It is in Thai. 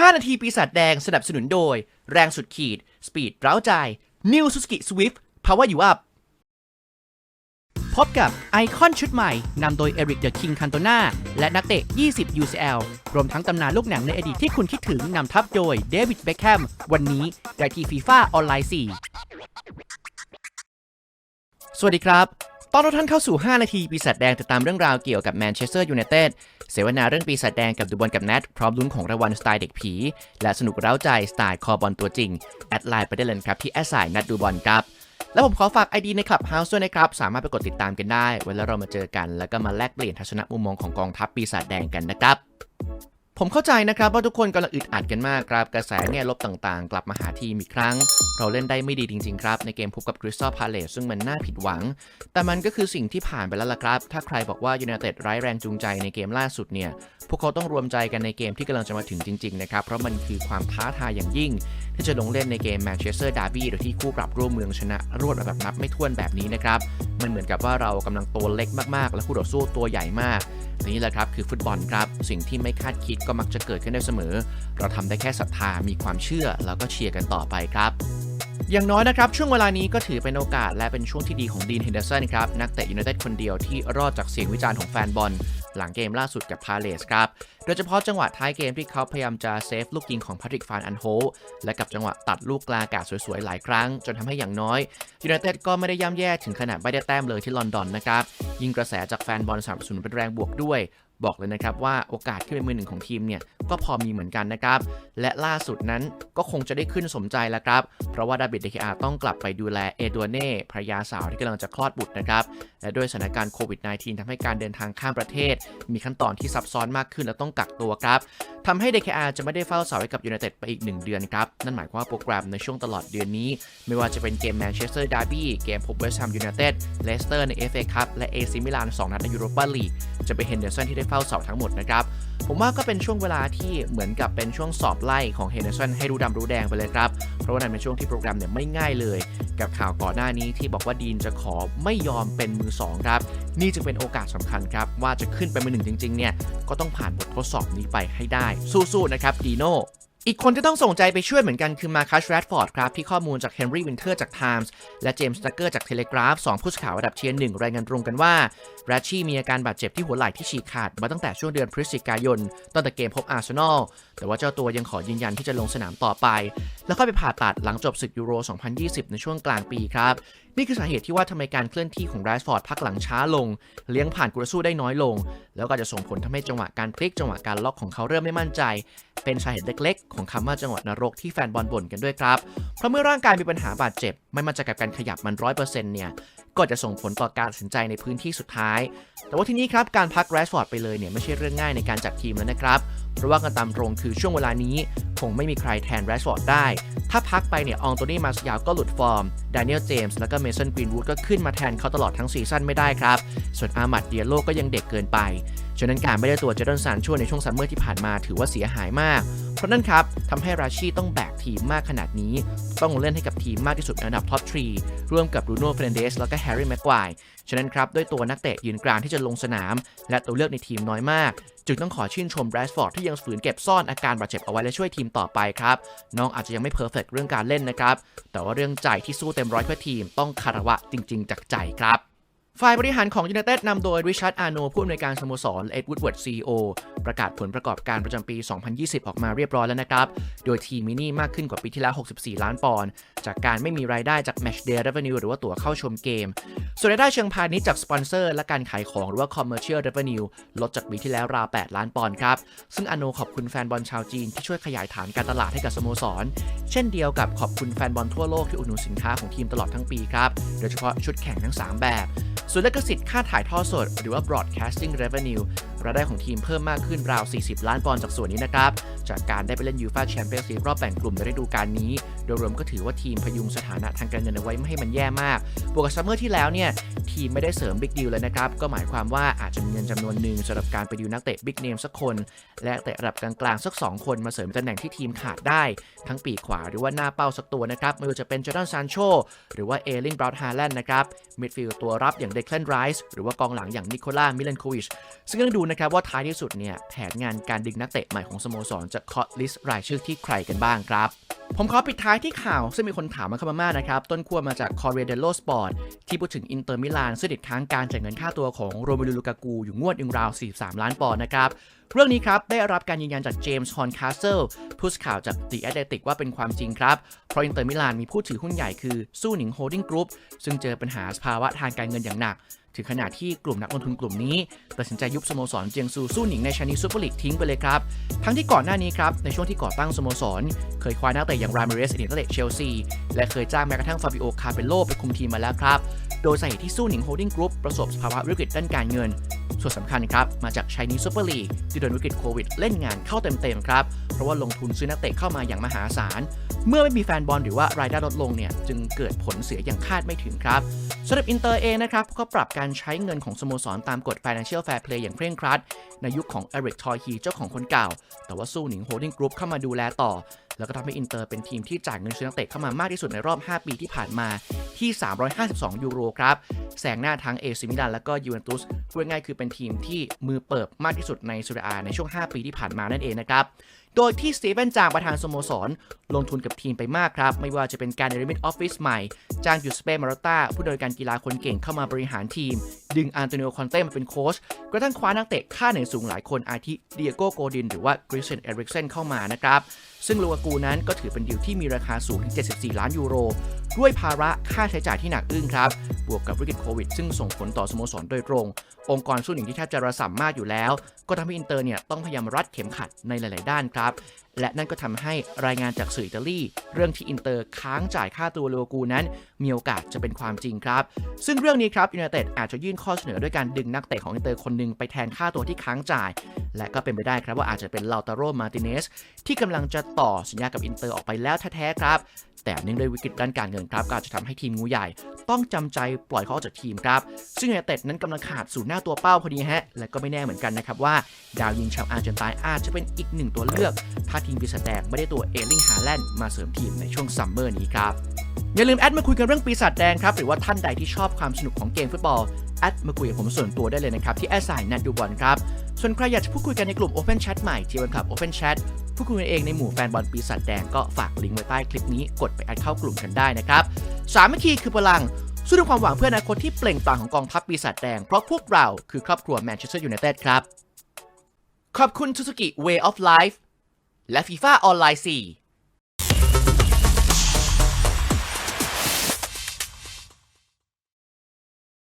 5 นาทีปีศาจแดงสนับสนุนโดย แรงสุดขีด สปีดเร้าใจ New Suzuki Swift Power You Up พบกับไอคอนชุดใหม่ นำโดยเอริกเดอะคิงคันโตนาและนักเตะ 20 UCL รวมทั้งตำนานลูกหนังในอดีตที่คุณคิดถึงนำทัพโดยเดวิดเบคแฮมวันนี้ได้ที่ฟีฟ่าออนไลน์ 4 สวัสดีครับ ตอนรับท่านเข้าสู่ 5 นาที ปีศาจแดงติดตามเรื่องราวเกี่ยวกับแมนเชสเตอร์ยูไนเต็ดเสวนาเรื่องปีศาจแดงกับดูบอลกับแนท พร้อมลุ้นของรางวัลสไตล์เด็กผี และสนุกเร้าใจสไตล์คอบอลตัวจริง แอดไลน์ไปได้เลยครับ ที่แอดไซน์นัดดูบอลครับ แล้วผมขอฝาก ID ในคลับเฮาส์ด้วยนะครับ สามารถไปกดติดตามกันได้ เวลาเรามาเจอกัน แล้วก็มาแลกเปลี่ยนทัศนมุมมองของกองทัพปีศาจแดงกันนะครับ ผมเข้าใจนะครับว่าทุกคนกำลังอึดอัดกันมากครับ กระแสแง่ลบต่างๆ กลับมาหาทีมอีกครั้ง เราเล่นได้ไม่ดีจริงๆครับ ในเกมพบกับคริสตัลพาเลสซึ่งมันน่าผิดหวัง แต่มันก็คือสิ่งที่ผ่านไปแล้วล่ะครับ ถ้าใครบอกว่ายูไนเต็ดไร้แรงจูงใจในเกมล่าสุดเนี่ยพวกเขาต้องรวมใจกันในเกมที่กำลังจะมาถึงจริงๆนะครับเพราะมันคือความท้าทายอย่างยิ่ง ที่จะลงเล่นในเกมแมนเชสเตอร์ดาร์บี้โดยที่คู่ปรับร่วมเมืองชนะรวดแบบนับไม่ถ้วนแบบนี้นะครับ มันเหมือนกับว่าเรากำลังตัวเล็กมากๆ และคู่ต่อสู้ตัวใหญ่มากนี่แหละครับคือฟุตบอลครับ สิ่งที่ไม่คาดคิดก็มักจะเกิดขึ้นได้เสมอ เราทำได้แค่ศรัทธามีความเชื่อแล้วก็เชียร์กันต่อไปครับอย่างน้อยนะครับ ช่วงเวลานี้ก็ถือเป็นโอกาสและเป็นช่วงที่ดีของดีนเฮนเดอร์สันครับ นักเตะยูไนเต็ดคนเดียวที่รอดจากเสียงวิจารณ์ของแฟนบอล หลังเกมล่าสุดกับพาเลสครับ โดยเฉพาะจังหวะท้ายเกมที่เขาพยายามจะเซฟลูกยิงของพาทริกฟานอันโฮและกับจังหวะตัดลูกกลาอากาศสวยๆ หลายครั้ง จนทำให้อย่างน้อยยูไนเต็ดก็ไม่ได้ย่ำแย่ถึงขนาดไม่ได้แต้มเลยที่ลอนดอนนะครับ ยิงกระแสจากแฟนบอลสนับสนุนเป็นแรงบวกด้วย บอกเลยนะครับว่าโอกาสขึ้นเป็นมือหนึ่งของทีมเนี่ยก็พอมีเหมือนกันนะครับ และล่าสุดนั้นก็คงจะได้ขึ้นสมใจแล้วครับ เพราะว่าดาบิดเดคอาต้องกลับไปดูแลเอดัวเน่ภรรยาสาวที่กำลังจะคลอดบุตรนะครับ และด้วยสถานการณ์โควิด -19 ทำให้การเดินทางข้ามประเทศ มีขั้นตอนที่ซับซ้อนมากขึ้นและต้องกักตัวครับ ทำให้ DKR จะไม่ได้เฝ้าเสาให้กับยูไนเต็ดไปอีก 1 เดือนครับ นั่นหมายความว่าโปรแกรมในช่วงตลอดเดือนนี้ ไม่ว่าจะเป็นเกมแมนเชสเตอร์ดาร์บี้เกมพบเวสต์แฮมยูไนเต็ดเลสเตอร์ใน FA คัพและ AC มิลาน2นัดในยูโรปาลีกจะเป็นเฮนเดอร์สันที่ได้เฝ้าเสาทั้งหมดนะครับผมว่าก็เป็นช่วงเวลาที่เหมือนกับเป็นช่วงสอบไล่ของเฮนเดอร์สันให้รู้ดำรู้แดงไปเลยครับ เพราะว่านั่นเป็นช่วงที่โปรแกรมเนี่ยไม่ง่ายเลย กับข่าวก่อนหน้านี้ที่บอกว่าดีนจะขอไม่ยอมเป็นมือสองครับ นี่จึงเป็นโอกาสสำคัญครับ ว่าจะขึ้นไปมือหนึ่งจริงๆเนี่ยก็ต้องผ่านบททดสอบนี้ไปให้ได้สู้ๆนะครับดีโน อีกคนที่ต้องส่งใจไปช่วยเหมือนกันคือมาคัสแรดฟอร์ดครับ ที่ข้อมูลจากเฮนรี่วินเทอร์จาก Times และเจมส์ตักเกอร์จากเทเลกราฟสองผู้สื่อข่าวระดับเทียร์หนึ่งรายงานตรงกันว่าแรชชี่มีอาการบาดเจ็บที่หัวไหล่ที่ฉีกขาดมาตั้งแต่ช่วงเดือนพฤศจิกายนตั้งแต่เกมพบอาร์เซนอลแต่ว่าเจ้าตัวยังขอยืนยันที่จะลงสนามต่อไป แล้วค่อยไปผ่าตัดหลังจบศึกยูโร 2020 ในช่วงกลางปีครับ นี่คือสาเหตุที่ว่าทำไมการเคลื่อนที่ของแรชฟอร์ดพักหลังช้าลง เลี้ยงผ่านกุรสู้ได้น้อยลง แล้วก็จะส่งผลทำให้จังหวะการพลิกจังหวะการล็อกของเขาเริ่มไม่มั่นใจ เป็นสาเหตุเล็กๆ ของคำว่าจังหวะนรกที่แฟนบอลบ่นกันด้วยครับ เพราะเมื่อร่างกายมีปัญหาบาดเจ็บ ไม่มั่นใจกับการขยับมันร้อยเปอร์เซ็นต์เนี่ยก็จะส่งผลต่อการตัดสินใจในพื้นที่สุดท้าย แต่ว่าที่นี้ครับการพักแรชฟอร์ดไปเลยเนี่ยไม่ใช่เรื่องง่ายในการจัดทีมแล้วนะครับ เพราะว่ากันตามตรงคือช่วงเวลานี้ คงไม่มีใครแทนแรชฟอร์ดได้ ถ้าพักไปเนี่ยอองโตนี่มาสยาวก็หลุดฟอร์มดานิเอลเจมส์แล้วก็เมสันกรีนวูดก็ขึ้นมาแทนเขาตลอดทั้งซีซั่นไม่ได้ครับ ส่วนอามัดเดียโลก็ยังเด็กเกินไป ฉะนั้นการไม่ได้ตัวเจดอนซานช่วยในช่วงซัมเมอร์ที่ผ่านมาถือว่าเสียหายมาก เพราะนั่นครับทำให้ราชีต้องแบกทีมมากขนาดนี้ ต้องเล่นให้กับทีมมากที่สุดในอันดับท็อปทรีร่วมกับรูโน่เฟรนเดสแล้วก็แฮร์รี่แม็กควายฉะนั้นครับด้วยตัวนักเตะยืนกลางที่จะลงสนาม และตัวเลือกในทีมน้อยมาก จึงต้องขอชื่นชมแบรชฟอร์ดที่ยังฝืนเก็บซ่อนอาการบาดเจ็บเอาไว้และช่วยทีมต่อไปครับน้องอาจจะยังไม่เพอร์เฟกเรื่องการเล่นนะครับแต่ว่าเรื่องใจที่สู้เต็มร้อยเพื่อทีมต้องคารวะจริง ๆ จากใจครับ ฝ่ายบริหารของยู n นเต็ดนำโดยริชาร์ดอาร์โนผู้อำนวยการสโมสรเอ็ดวูดเวิร์ดซีโอประกาศผลประกอบการประจำปี 2020 ออกมาเรียบร้อยแล้วนะครับ โดยทีมมินี่มากขึ้นกว่าปีที่แล้ว 64 ล้านปอนด์จากการไม่มีรายได้จาก Match Day Revenue หรือว่าตั๋วเข้าชมเกม ส่วนรายได้เชิงพาณิชย์จากสปอนเซอร์และการขายของหรือว่า Commercial Revenue ลดจากปีที่แล้วราว 8 ล้านปอนด์ครับ ซึ่งอาโนขอบคุณแฟนบอลชาวจีนที่ช่วยขยายฐานการตลาดให้กับสโมสร เช่นเดียวกับขอบคุณแฟนบอลทั่วโลกที่อุดหนุนสินค้าของทีมตลอดทั้งปีครับโดยเฉพาะชุดแข่งทั้งสามแบบส่วนลิขสิทธิ์ค่าถ่ายทอดสด หรือว่า broadcasting revenue รายได้ของทีมเพิ่มมากขึ้นราว 40 ล้านปอนด์จากส่วนนี้นะครับ จากการได้ไปเล่นยูฟาแชมเปี้ยนส์ลีกรอบแบ่งกลุ่มในฤดูกาลนี้ โดยรวมก็ถือว่าทีมพยุงสถานะทางการเงินเอาไว้ไม่ให้มันแย่มาก บวกกับซัมเมอร์ที่แล้วเนี่ยทีมไม่ได้เสริมบิ๊กดีลเลยนะครับ ก็หมายความว่าอาจจะมีเงินจำนวนหนึ่งสำหรับการไปดิวนักเตะบิ๊กเนมสักคน และเตะระดับกลางๆสัก 2 คนมาเสริมตำแหน่งที่ทีมขาดได้ ทั้งปีขวาหรือว่าหน้าเป้าสักตัวนะครับ ไม่ว่าจะเป็นจอร์แดนซานโชหรือว่าเอลิงบราวน์ฮาแลนด์นะครับมิดฟิลด์ตัวรับอย่างเดคลนไรส์หรือว่ากองหลังอย่างนิโคล่ามิเลนโควิชซึ่งต้องดูนะครับว่าท้ายที่สุดเนี่ยแผนงานการดึงนักเตะใหม่ของสโมสรจะเคาะลิสต์รายชื่อที่ใครกันบ้างครับผมขอปิดท้ายที่ข่าวซึ่งมีคนถามมาเข้ามามากนะครับ ต้นขั้วมาจาก Corriere dello Sport ที่พูดถึงอินเตอร์มิลานซึ่งติดค้างการจ่ายเงินค่าตัวของโรเมลูลูกากูอยู่งวดอึงราว 43 ล้านปอนด์นะครับ เรื่องนี้ครับได้รับการยืนยันจากเจมส์ฮอนคาสเซิลผู้สื่อข่าวจากตีแอตเลติกว่าเป็นความจริงครับ เพราะอินเตอร์มิลานมีผู้ถือหุ้นใหญ่คือสู้หนิงโฮลดิ้งกรุ๊ปซึ่งเจอปัญหาสภาวะทางการเงินอย่างหนัก ถึงขนาดที่กลุ่มนักลงทุนกลุ่มนี้ตัดสินใจยุบสโมสรเจียงซูสู้หนิงในชานีซูเปอร์ลีกทิ้งไปเลยครับ ทั้งที่ก่อนหน้านี้ครับ ในช่วงที่ก่อตั้งสโมสร เคยคว้านักเตะอย่างรามิเรสอดีตนักเตะเชลซี และเคยจ้างแม้กระทั่งฟาบิโอคาเปโลไปคุมทีมมาแล้วครับ โดยสาเหตุที่สู้หนิงโฮลดิ้งกรุ๊ปประสบภาวะวิกฤตด้านการเงิน ส่วนสำคัญครับ มาจากช i นี e ซูเปอร์ลีกที่โดนวิกฤตโควิดเล่นงานเข้าเต็มๆครับ เพราะว่าลงทุนซื้อนักเตะเข้ามาอย่างมหาศาล เมื่อไม่มีแฟนบอลหรือว่ารายได้ลดลงเนี่ย จึงเกิดผลเสียอย่างคาดไม่ถึงครับสำหรับอินเตอร์เองนะครับก็ปรับการใช้เงินของสโมสรตามกฎ Financial Fair Play อย่างเคร่งครัด ในยุคของเอริกทอยฮีเจ้าของคนเก่า แต่ว่าสู้หนิงโฮลดิ้งกรุ๊ปเข้ามาดูแลต่อ แล้วก็ทำให้อินเตอร์เป็นทีมที่จ่ายเงินซื้อนักเตะเข้ามามากที่สุดในรอบ 5 ปีที่ผ่านมาที่ 352 ยูโรครับแซงหน้าทั้งเอซิมิลานและก็ยูเวนตุสพูดง่ายคือเป็นทีมที่มือเปิบมากที่สุดในซูเรียในช่วง 5 ปีที่ผ่านมานั่นเองนะครับโดยที่สตีเฟนจางประธานสโมสร ลงทุนกับทีมไปมากครับ ไม่ว่าจะเป็นการเนรมิตออฟฟิศใหม่ จ้างยูสเปมาราต้าผู้ดำเนินการกีฬาคนเก่งเข้ามาบริหารทีม ดึงอันโตนิโอคอนเต้มาเป็นโค้ชกระทั่งคว้านักเตะค่าเหนื่อยสูงหลายคนอาทิเดียโกโกดิน หรือว่า กริเชนเอริกเซนเข้ามานะครับ ซึ่งลูกากูนั้นก็ถือเป็นดีลที่มีราคาสูงถึง 74 ล้านยูโร ด้วยภาระค่าใช้จ่ายที่หนักอึ้งครับ บวกกับวิกฤตโควิด ซึ่งส่งผลต่อสโมสรโดยตรง องค์กรสู้หนิงที่แทบจะระสำมากอยู่แล้ว ก็ทำให้อินเตอร์เนี่ยต้องพยายามรัดเข็มขัดในหลาย ๆ ด้านครับและนั่นก็ทำให้รายงานจากสื่ออิตาลีเรื่องที่อินเตอร์ค้างจ่ายค่าตัวโลกูนั้น มีโอกาสจะเป็นความจริงครับ ซึ่งเรื่องนี้ครับยูไนเต็ดอาจจะยื่นข้อเสนอด้วยการดึงนักเตะของอินเตอร์คนหนึ่งไปแทนค่าตัวที่ค้างจ่าย และก็เป็นไปได้ครับว่าอาจจะเป็นลาตาโรมาติเนสที่กำลังจะต่อสัญญากับอินเตอร์ออกไปแล้วแท้ๆครับ แต่เนื่องด้วยวิกฤตด้านการเงินครับก็อาจจะทำให้ทีมงูใหญ่ ต้องจำใจปล่อยเขาออกจากทีมครับ ซึ่งยูไนเต็ดนั้นกำลังขาดศูนย์หน้าตัวเป้าพอดีฮะ และก็ไม่แน่เหมือนกันนะครับว่า ดาวยิงชาวอาร์เจนตินาอาจจะเป็นอีกหนึ่งตัวเลือก ถ้าทีมปีศาจแดงไม่ได้ตัวเอลิงฮาแลนด์มาเสริมทีมในช่วงซัมเมอร์นี้ครับอย่าลืมแอดมาคุยกันเรื่องปีศาจแดงครับหรือว่าท่านใดที่ชอบความสนุกของเกมฟุตบอลแอดมาคุยกับผมส่วนตัวได้เลยนะครับที่แอดไซน์นัดดูบอลครับส่วนใครอยากจะพูดคุยกันในกลุ่ม Open Chat ใหม่ที่เป็นคลับ Open Chat พูดคุยเองในหมู่แฟนบอลปีศาจแดงก็ฝากลิงก์ไว้ใต้คลิปนี้กดไปแอดเข้ากลุ่มกันได้นะครับสามัคคีคือพลังสู้ด้วยความหวังเพื่ออนาคตที่เปล่งปลั่งของกองทัพปีศาจแดงเพราะพวกเราคือครอบครัวแมนเชสเตอร์ยูไนเต็ดครับ ขอบคุณ Suzuki Way of Life และ FIFA ออนไลน์4